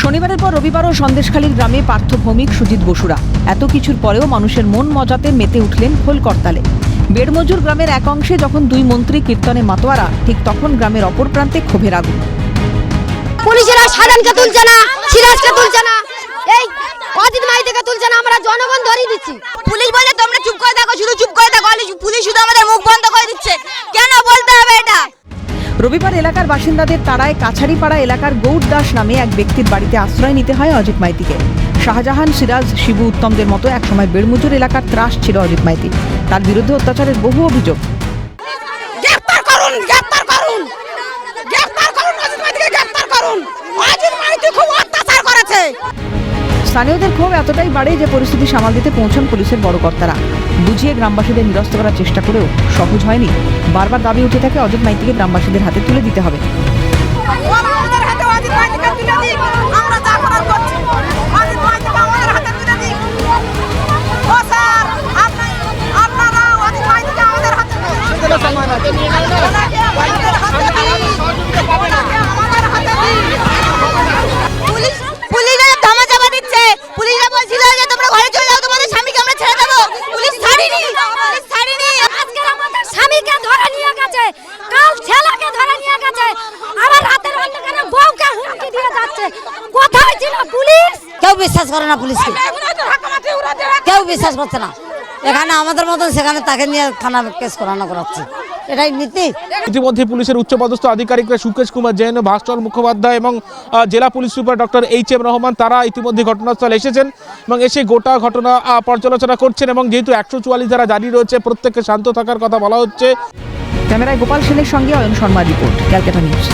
শনিবারের পর রবিবারও সন্দেশখালীর গ্রামে পার্থ ভৌমিক সুজিত বসুরা। এত কিছুর পরেও মানুষের মন মজাতে মেতে উঠলেন খোল করতালে বেড়মজুর গ্রামের এক অংশে যখন দুই মন্ত্রী কীর্তনে মাতোয়ারা, ঠিক তখন গ্রামের অপর প্রান্তে ক্ষোভের আগুন। পুলিশেরা সাধারণকে তুলছে না সিরাজকে তুলছে না। এই অজিত মাইতিকে তুলছে না আমরা জনগণ ধরিয়ে দিচ্ছি। পুলিশ বলে তোমরা চুপ করে থাকো শুধু চুপ করে থাকো পুলিশ শুধু আমাদের মুখ বন্ধ করে দিচ্ছে। কেন বলতে হবে এটা? রবিবার এলাকার বাসিন্দাদের তাড়ায় কাছারিপাড়া এলাকার গৌর দাস নামে এক ব্যক্তির বাড়িতে আশ্রয় নিতে হয় অজিত মাইতিকে। শাহজাহান সিরাজ শিবু উত্তমদের মতো একসময় বেড়মুজুর এলাকার ত্রাস ছিল অজিত মাইতি। তার বিরুদ্ধে অত্যাচারের বহু অভিযোগ। গ্রেফতার করুন গ্রেফতার করুন। গ্রেফতার করুন স্থানীয়দের ক্ষোভ এতটাই বাড়ে যে পরিস্থিতি সামাল দিতে পৌঁছান পুলিশের বড় কর্তারা। বুঝিয়ে গ্রামবাসীদের নিরস্ত করার চেষ্টা করেও সহজ হয়নি। বারবার দাবি উঠে থাকে অজিত মাইতিকে গ্রামবাসীদের হাতে তুলে দিতে হবে। যাচ্ছে কোথায় ছিল পুলিশ? কেউ বিশ্বাস করে না পুলিশকে। কেউ বিশ্বাস করছে না। এখানে আমাদের মতন সেখানে তাকে নিয়ে থানা কেস করানো করাচ্ছে। এটাই নীতি। ইতিমধ্যে পুলিশের উচ্চপদস্থ আধিকারিকরা সুকেশ কুমার জৈন ভাস্কর মুখোপাধ্যায় এবং জেলা police super doctor H M Rahman তারা ইতিমধ্যে ঘটনাস্থলে এসেছেন এবং এসে গোটা ঘটনা আহ, পর্যালোচনা করছেন এবং যেহেতু একশো চুয়াল্লিশ ধারা জারি রয়েছে প্রত্যেককে শান্ত থাকার কথা বলা হচ্ছে। ক্যামেরায় গোপাল সেনের সঙ্গে অয়ন শর্মা রিপোর্ট ক্যালকাটা নিউজ।